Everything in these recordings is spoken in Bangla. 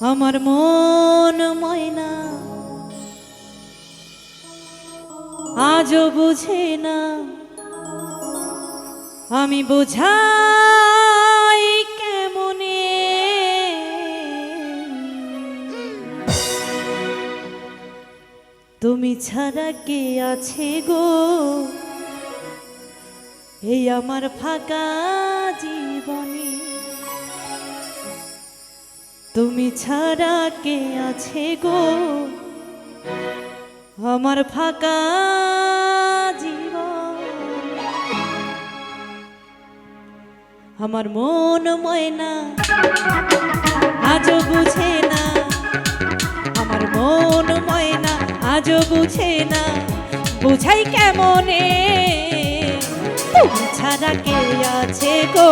আমার মন ময়না আজও বুঝে না। আমি বোঝাই কেমনে? তুমি ছাড়া কে আছে গো? এই আমার ফাঁকা জীবনে। তুমি ছাড়া কে আছে গো? আমার ফাঁকা জীবন। আমার মন ময়না, আজও বুঝে না। আমার মন ময়না, আজও বুঝে না। বুঝাই কেমনে? ছাড়া কে আছে গো।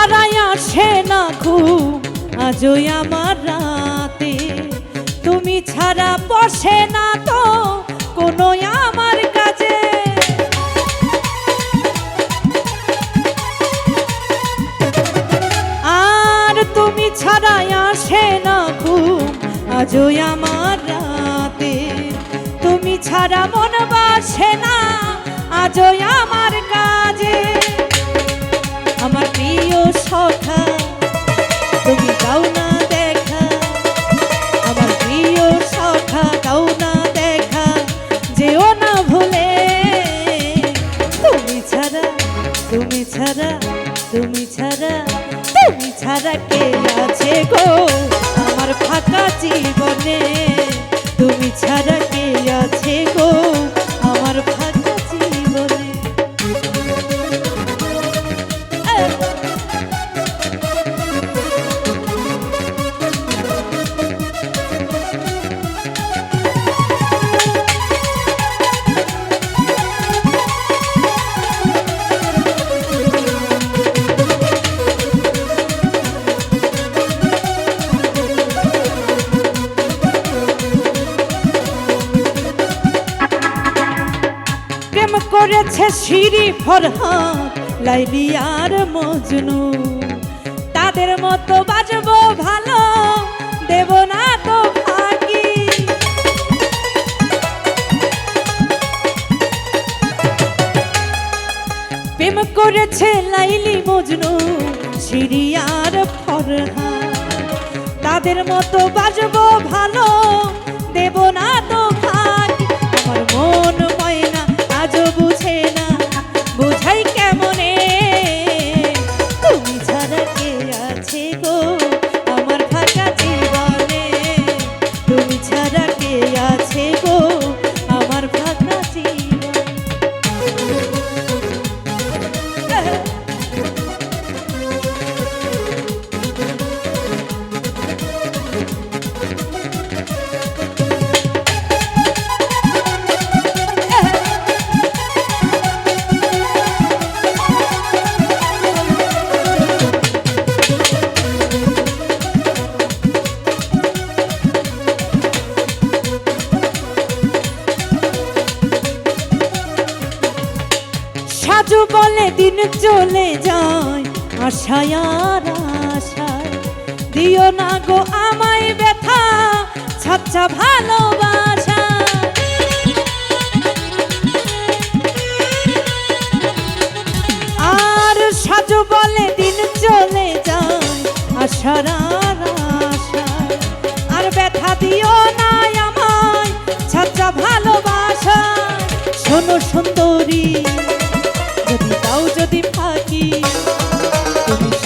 ছাড়াই আসে না ঘুম। আজই আমার রাতে তুমি ছাড়া বসে না তো, কোনো আমার কাজে। আর তুমি ছাড়াই আসে না ঘুম। আজই আমার রাতে তুমি ছাড়া মন বাসে না আজই আমার কাজে। সখা তুমি দাও না দেখা। আমার প্রিয় সখা দাও না দেখা। যেও না ভুলে। তুমি ছাড়া তুমি ছাড়া তুমি ছাড়া তুমি ছাড়া কে আমার ফাঁকা জীবনে। করেছে সিঁড়ি ফরহান লাইলি আর মজনু। তাদের মতো বাজবো ভালো, দেব না তো ফাঁকি প্রেম করেছে লাইলি মজনু, সিঁড়ি আর ফরহান তাদের মতো বাজবো ভালো, দেব না তো বলে দিন চলে যায়, আশায় আর আশায়। দিও না গো আমায় ব্যথা ছাচ্চা ভালোবাসা। আর সাজু বলে দিন চলে যায়, আশার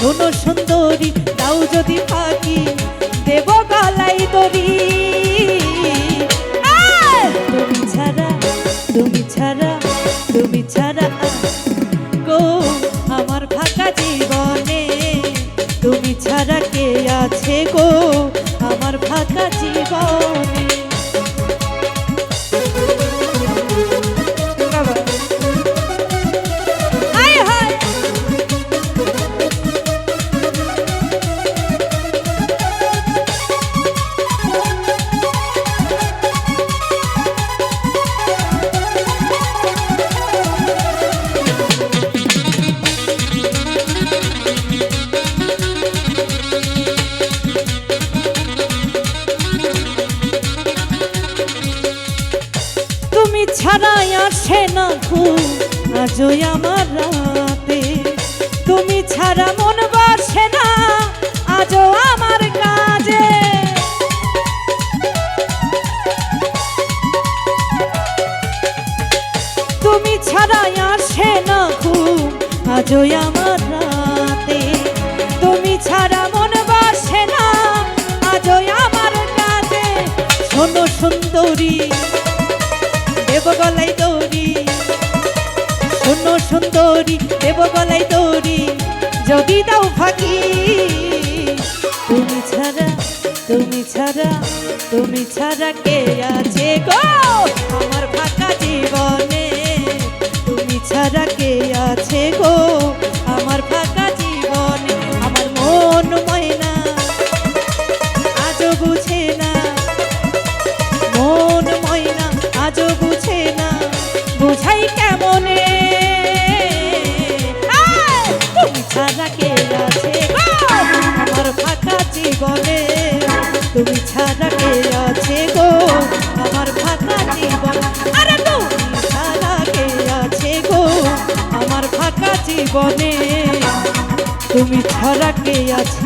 শোনো সুন্দরী, দাও যদি পাখি দেব গলাই দরি তুমি ছাড়া তুমি ছাড়া তুমি ছাড়া গো আমার ফাঁকা জীবনে। তুমি ছাড়া কে আছে গো আমার ফাঁকা জীবনে? আজই আমার রাতে। তুমি ছাড়া মন বসে না, আজও আমার কাজে। তুমি ছাড়াই আসে না ঘুম, আজই আমার রাতে। তুমি ছাড়া মন বসে না, আজই আমার কাজে। শোনো সুন্দরী সুন্দরী দেব গলাই দৌড়ি। যদি দাও ফাঁকি, তুমি ছাড়া তুমি ছাড়া তুমি ছাড়া কে আছে গো? আমার ফাঁকা জীবনে তুমি ছাড়া তুমি ছাড়া কে আছে গো? আমার ফাঁকা জীবন। আরে তুমি ছাড়া কে আছে গো? আমার ফাঁকা জীবনে। তুমি ছাড়া কে আছে